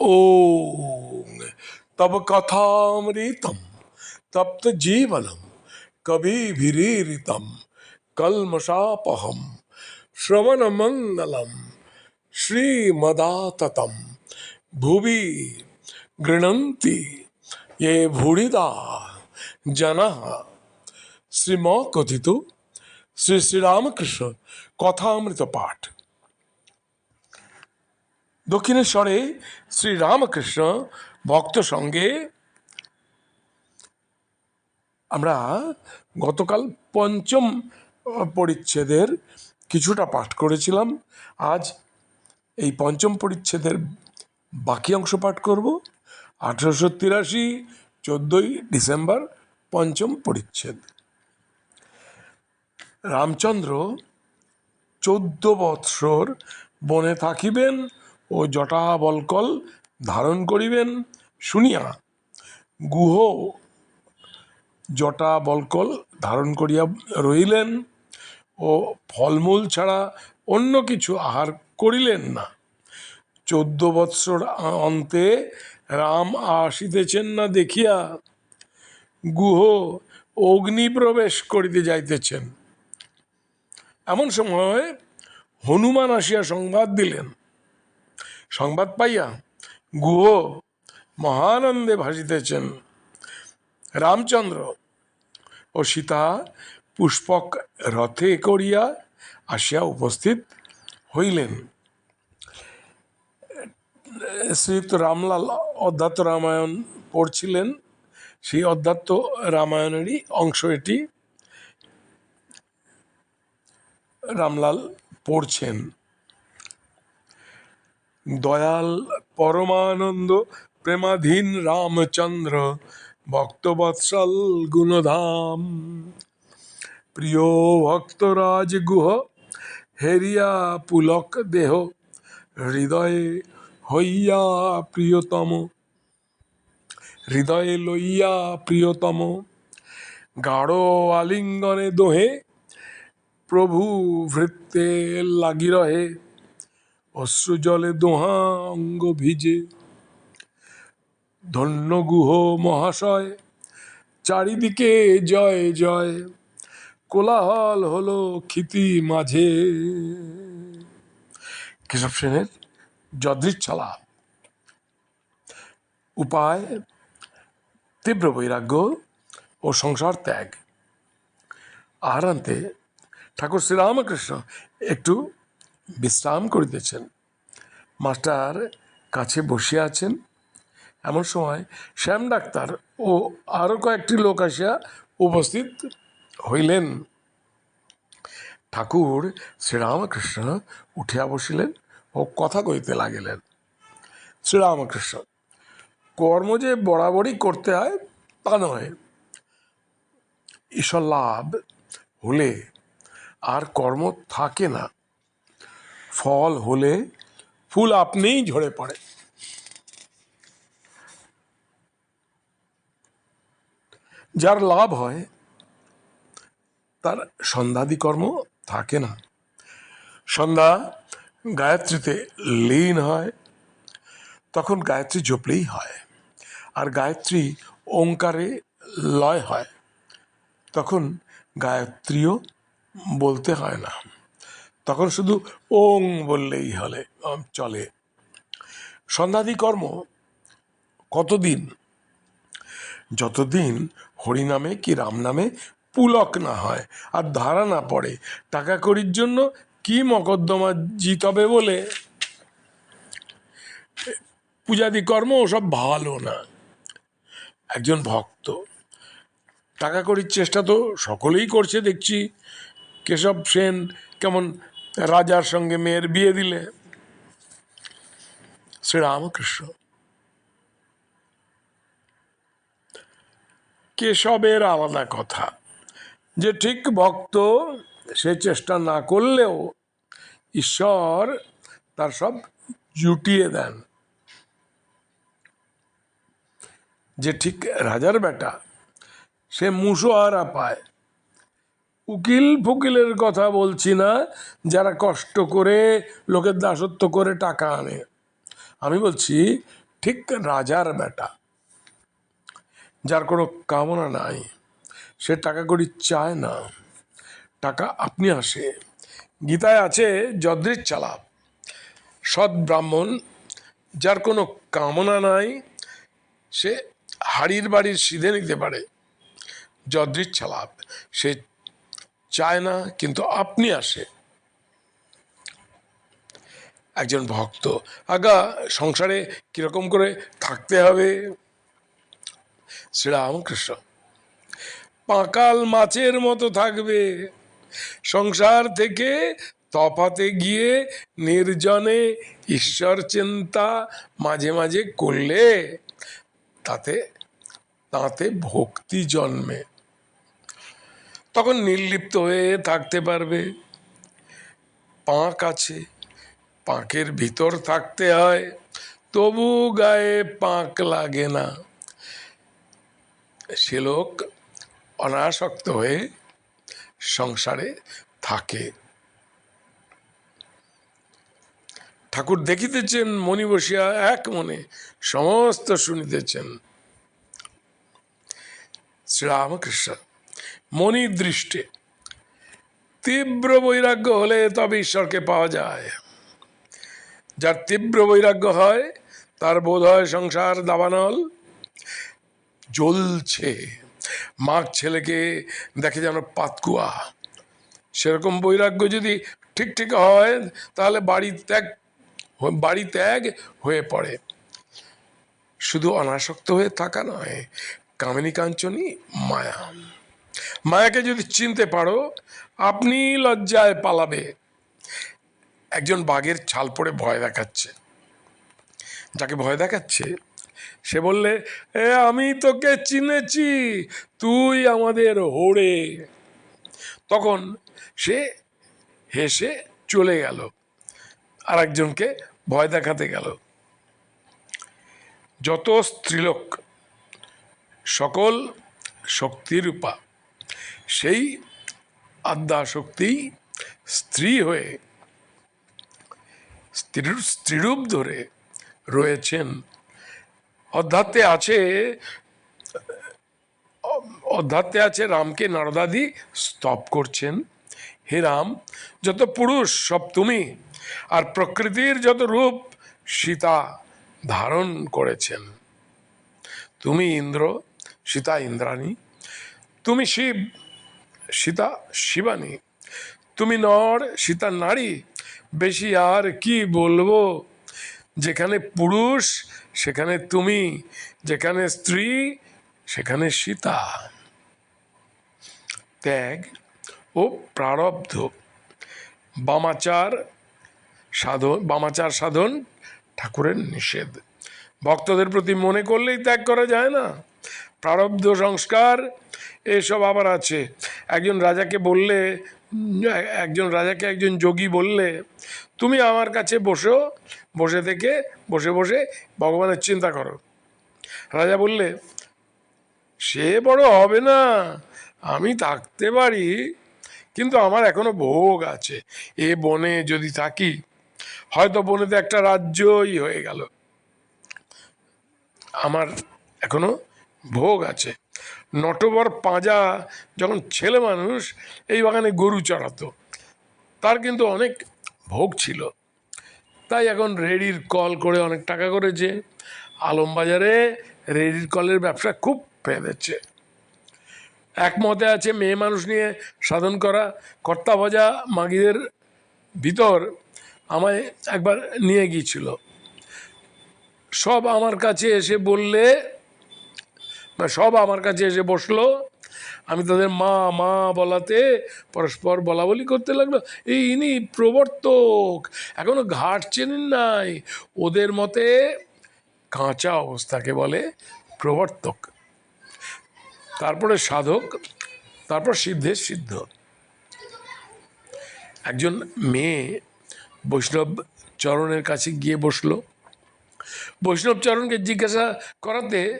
ओम। तब कथामृतम, तप्त जीवनम, कभी भीरीतम कलमशापहम श्रवण मंगलम श्रीमदाततम। भुवि गृणंती ये भूड़िदा जन। श्रीम कथित श्री श्रीरामकृष्ण कथामृत पाठ দক্ষিণেশ্বরে শ্রীরামকৃষ্ণ ভক্ত সঙ্গে আমরা গতকাল পঞ্চম পরিচ্ছেদের কিছুটা পাঠ করেছিলাম। আজ এই পঞ্চম পরিচ্ছেদের বাকি অংশ পাঠ করব। আঠেরোশো তিরাশি চোদ্দোই ডিসেম্বর পঞ্চম পরিচ্ছেদ। রামচন্দ্র চোদ্দ বৎসর বনে থাকিবেন ও জটা বলকল ধারণ করিবেন শুনিয়া। গুহ জটা বলকল ধারণ করিয়া রহিলেন ও ফলমূল ছাড়া অন্য কিছু আহার করিলেন না। চোদ্দ বৎসর অন্তে রাম আসিতেছেন না দেখিয়া গুহ অগ্নি প্রবেশ করিতে যাইতেছেন। এমন সময় হনুমান আসিয়া সংবাদ দিলেন। সংবাদ পাইয়া গুহ মহানন্দে ভাসিতেছেন রামচন্দ্র। ও সীতা পুষ্পক রথে করিয়া আসিয়া উপস্থিত হইলেন। শ্রীযুক্ত রামলাল অধ্যাত্ম রামায়ণ পড়ছিলেন। সেই অধ্যাত্ম রামায়ণেরই অংশ এটি। রামলাল পড়ছেন। দয়াল পরমানন্দ প্রেমাধীন রামচন্দ্র ভক্তবৎসল গুণধাম। প্রিয় ভক্তরাজ গুহ, হেরিয়া পুলক দেহ, হৃদয়ে হইয়া প্রিয়তম। হৃদয়ে লইয়া প্রিয়তম। গাঢ় আলিঙ্গনে দোহে, প্রভু ভৃত্তে লাগি রহে। অশ্রু জলে দোহা অঙ্গ ভিজে। ধন্য গুহ মহাশয়, চারিদিকে জয় জয়। কোলাহল হলো ক্ষিতি মাঝে। কেশব সেনের যদৃচ্ছলা। উপায়, তীব্র বৈরাগ্য ও সংসার ত্যাগ। আহারান্তে ঠাকুর শ্রীরামকৃষ্ণ একটু বিশ্রাম করিতেছেন। মাস্টার কাছে বসিয়া আছেন। এমন সময় শ্যাম ডাক্তার ও আরও কয়েকটি লোক আসিয়া উপস্থিত হইলেন। ঠাকুর শ্রীরামকৃষ্ণ উঠিয়া বসিলেন ও কথা কইতে লাগিলেন। শ্রীরামকৃষ্ণ, কর্ম যে বরাবরই করতে হয় তা নয়। ঈশ্বর লাভ হলে আর কর্ম থাকে না। ফল হলে ফুল আপনিই ঝরে পড়ে। যার লাভ হয়, তার সন্ধ্যাদি কর্ম থাকে না। সন্ধ্যা গায়ত্রীতে লীন হয়, তখন গায়ত্রী জপলেই হয়, আর গায়ত্রী ওঙ্কারে লয় হয়, তখন গায়ত্রীও বলতে হয় না। তখন শুধু ওং বললেই হলে চলে। সন্ধ্যাদি কর্ম কতদিন? যতদিন হরিনামে কি রাম নামে পুলক না হয় আর ধারা না পড়ে, টাকা করির জন্য কি মকদ্দমা জিতবে বলে? পূজাদি কর্ম ওসব ভালো না। একজন ভক্ত, টাকা করির চেষ্টা তো সকলেই করছে, দেখছি। কেশব সেন কেমন রাজার সঙ্গে মেয়ের বিয়ে দিলে? শ্রীরামকৃষ্ণ। কেশবের আলাদা কথা। যে ঠিক ভক্ত, সে চেষ্টা না করলেও ঈশ্বর তার সব জুটিয়ে দেন। যে ঠিক রাজার বেটা, সে মুসোহারা পায়। উকিল ফুকিলের কথা বলছি না, যারা কষ্ট করে লোকের দাসত্ব করে টাকা আনে। আমি বলছি, ঠিক রাজার বেটা, যার কোনো কামনা নাই, সে টাকা কড়ি চায় না। টাকা আপনি আসে। গীতায় আছে যদৃচ চালাপ সৎ ব্রাহ্মণ, যার কোনো কামনা নাই, সে হাড়ির বাড়ির সিধে নিতে পারে। যদৃচ চালাপ সে চায় না, কিন্তু আপনি আসে। একজন ভক্ত, আগা, সংসারে কীরকম করে থাকতে হবে? শ্রীরামকৃষ্ণ, পাঁকাল মাছের মতো থাকবে। সংসার থেকে তফাতে গিয়ে নির্জনে ঈশ্বর চিন্তা মাঝে মাঝে করলে তাতে তাতে ভক্তি জন্মে। তখন নির্লিপ্ত হয়ে থাকতে পারবে। পাঁক আছে, পাঁকের ভিতর থাকতে হয়, তবু গায়ে পাঁক লাগে না। সে লোক অনাসক্ত হয়ে সংসারে থাকে। ঠাকুর দেখিতেছেন, মণি বসিয়া এক মনে সমস্ত শুনিতেছেন। শ্রীরামকৃষ্ণ মনির দৃষ্টে তীব্র বৈরাগ্য হলে তবে ঈশ্বরকে পাওয়া যায়। যার তীব্র বৈরাগ্য হয়, তার বোধ হয় সংসার দাবানল জ্বলছে। মার ছেলেকে দেখে যেন পাতকুয়া। সেরকম বৈরাগ্য যদি ঠিক ঠিক হয়, তাহলে বাড়ি ত্যাগ বাড়ি ত্যাগ হয়ে পড়ে। শুধু অনাসক্ত হয়ে থাকা নয়, কামিনী কাঞ্চনী মায়া। মায়াকে যদি চিনতে পারো, আপনি লজ্জায় পালাবে। একজন বাঘের ছাল পরে ভয় দেখাচ্ছে। যাকে ভয় দেখাচ্ছে, সে বললে, এ, আমি তোকে চিনেছি, তুই আমাদের হোড়ে। তখন সে হেসে চলে গেল। আর একজনকে ভয় দেখাতে গেল। যত স্ত্রীলোক, সকল শক্তিরূপা সেই আদ্যা শক্তি স্ত্রী হয়ে স্ত্রীর স্ত্রীরূপ ধরে রয়েছেন। অধ্যাত্মে আছে অধ্যাত্মে আছে রামকে নারদাদি স্তব করছেন। হে রাম, যত পুরুষ, সব তুমি আর প্রকৃতির যত রূপ, সীতা ধারণ করেছেন। তুমি ইন্দ্র, সীতা ইন্দ্রাণী তুমি শিব সীতা, শিবানী। তুমি নর, সীতা, নারী। বেশি আর কি বলব? যেখানে পুরুষ, সেখানে তুমি। যেখানে স্ত্রী, সেখানে সীতা। ত্যাগ ও প্রারব্ধ। বামাচার সাধন বামাচার সাধন ঠাকুরের নিষেধ। ভক্তদের প্রতি মনে করলেই ত্যাগ করা যায় না। প্রারব্ধ সংস্কার, এসব আবার আছে। একজন রাজাকে বললে, একজন রাজাকে একজন যোগী বললে, তুমি আমার কাছে বসো, বসে থেকে, বসে বসে ভগবানের চিন্তা করো। রাজা বললে, সে বড় হবে না, আমি থাকতে পারি, কিন্তু আমার এখনও ভোগ আছে, এ বনে যদি থাকি, হয়তো বনেতে একটা রাজ্যই হয়ে গেল। আমার এখনও ভোগ আছে। নটবর পাঁজা, যখন ছেলে মানুষ, এই বাগানে গরু চড়াতো। তার কিন্তু অনেক ভোগ ছিল। তাই এখন রেডির কল করে অনেক টাকা করেছে। আলমবাজারে রেডির কলের ব্যবসা খুব পেঁধেছে একমতে আছে মেয়ে মানুষ নিয়ে সাধন করা, কর্তা ভজা মাগিদের ভিতর আমায় একবার নিয়ে গিয়েছিল। সব আমার কাছে এসে বললে সব আমার কাছে এসে বসল। আমি তাদের মা মা বলাতে, পরস্পর বলা বলি করতে লাগল। এই ইনি প্রবর্তক, এখনও ঘাট চেনেন নাই। ওদের মতে কাঁচা অবস্থাকে বলে প্রবর্তক। তারপরে সাধক, তারপর সিদ্ধের সিদ্ধ। একজন মেয়ে বৈষ্ণব চরণের কাছে গিয়ে বসল। বৈষ্ণব চরণকে জিজ্ঞাসা করাতে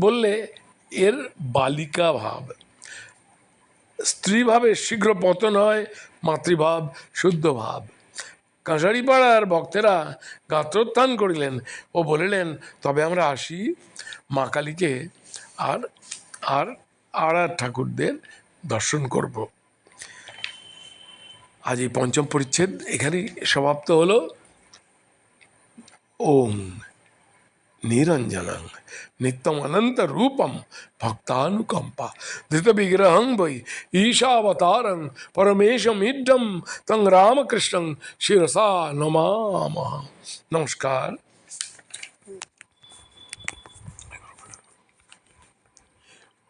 বললে, এর বালিকা ভাব। স্ত্রীভাবে শীঘ্র পতন হয়, মাতৃভাব শুদ্ধ ভাব। কাঁসারিপাড়ার ভক্তেরা গাত্রোত্থান করিলেন ও বলিলেন, তবে আমরা আসি মা কালীকে আর আর আর ঠাকুরদের দর্শন করব। আজ এই পঞ্চম পরিচ্ছেদ এখানেই সমাপ্ত হলো। ওম। निरंजनं नित्यम अनंत रूपम भक्तानुकंपा धृत विग्रह वै ईशावतारं परमेशमिडम तंग रामकृष्णं शिरसा नमामः नमस्कार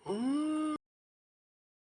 Mm.